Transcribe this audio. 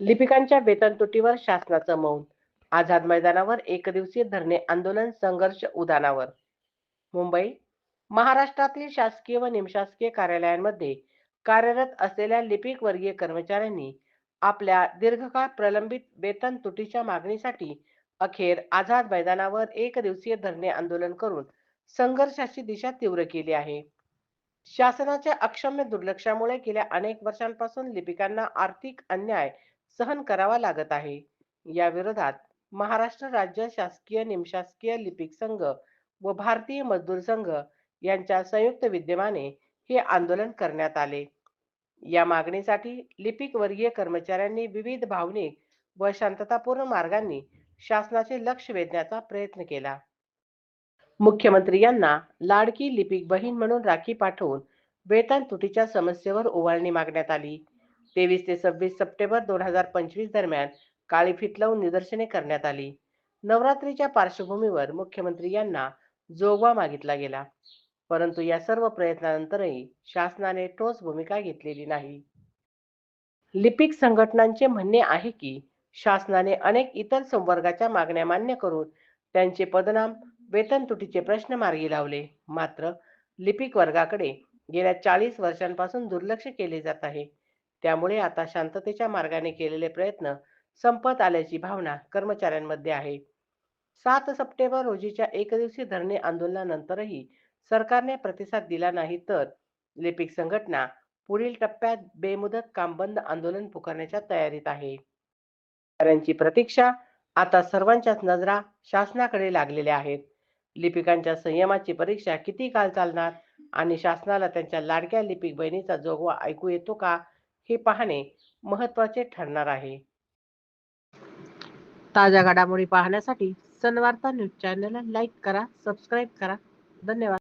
लिपिकांच्या वेतन तुटीवर शासनाचं मौन. आझाद मैदानावर एकदिवसीय धरणे आंदोलन संघर्ष उदानावर. मुंबई महाराष्ट्रातील शासकीय व निमशासकीय कार्यालयांमध्ये कार्यरत असलेल्या लिपिक वर्गीय कर्मचाऱ्यांनी आपल्या दीर्घकाळ प्रलंबित वेतन तुटीच्या मागणीसाठी अखेर आझाद मैदानावर एक दिवसीय धरणे आंदोलन करून संघर्षाची दिशा तीव्र केली आहे. शासनाच्या अक्षम्य दुर्लक्षामुळे गेल्या अनेक वर्षांपासून लिपिकांना आर्थिक अन्याय सहन करावा लागत आहे. या विरोधात महाराष्ट्र राज्य शासकीय निमशासकीय लिपिक संघ व भारतीय मजदूर संघ यांच्या संयुक्त विद्यमाने हे आंदोलन करण्यात आले. या मागणीसाठी लिपिक वर्गीय कर्मचाऱ्यांनी विविध भावनिक व शांततापूर्ण मार्गांनी शासनाचे लक्ष वेधण्याचा प्रयत्न केला. मुख्यमंत्री यांना लाडकी लिपिक बहीण म्हणून राखी पाठवून वेतन तुटीच्या समस्येवर ओवाळणी मागण्यात आली. तेवीस ते सव्वीस सप्टेंबर दोन हजार पंचवीस दरम्यान काळी फित लावून निदर्शने करण्यात आली. नवरात्रीच्या पार्श्वभूमीवर मुख्यमंत्री यांना जोगवा मागितला गेला. परंतु या सर्व प्रयत्नानंतरही शासनाने ठोस भूमिका घेतलेली नाही. लिपिक संघटनांचे म्हणणे आहे की शासनाने अनेक इतर संवर्गाच्या मागण्या मान्य करून त्यांचे पदनाम वेतन तुटीचे प्रश्न मार्गी लावले. मात्र लिपिक वर्गाकडे गेल्या चाळीस वर्षांपासून दुर्लक्ष केले जात आहे. त्यामुळे आता शांततेच्या मार्गाने केलेले प्रयत्न संपत आल्याची भावना कर्मचाऱ्यांमध्ये आहे. सात सप्टेंबर रोजीच्या एकदिवसीय धरणे आंदोलनानंतरही सरकारने प्रतिसाद दिला नाही तर लिपिक संघटना पुढील टप्प्यात बेमुदत काम बंद आंदोलन पुकारण्याच्या तयारीत आहे. त्यांची प्रतीक्षा आता सर्वांच्याच नजरा शासनाकडे लागलेल्या आहेत. लिपिकांच्या संयमाची परीक्षा किती काळ चालणार आणि शासनाला त्यांच्या लाडक्या लिपिक बहिणीचा जोगवा ऐकू येतो का? हे पाहणे महत्त्वाचे ठरणार आहे. ताज्या घडामोडी पाहण्यासाठी सनवार्ता न्यूज चॅनलला लाईक करा सबस्क्राईब करा. धन्यवाद.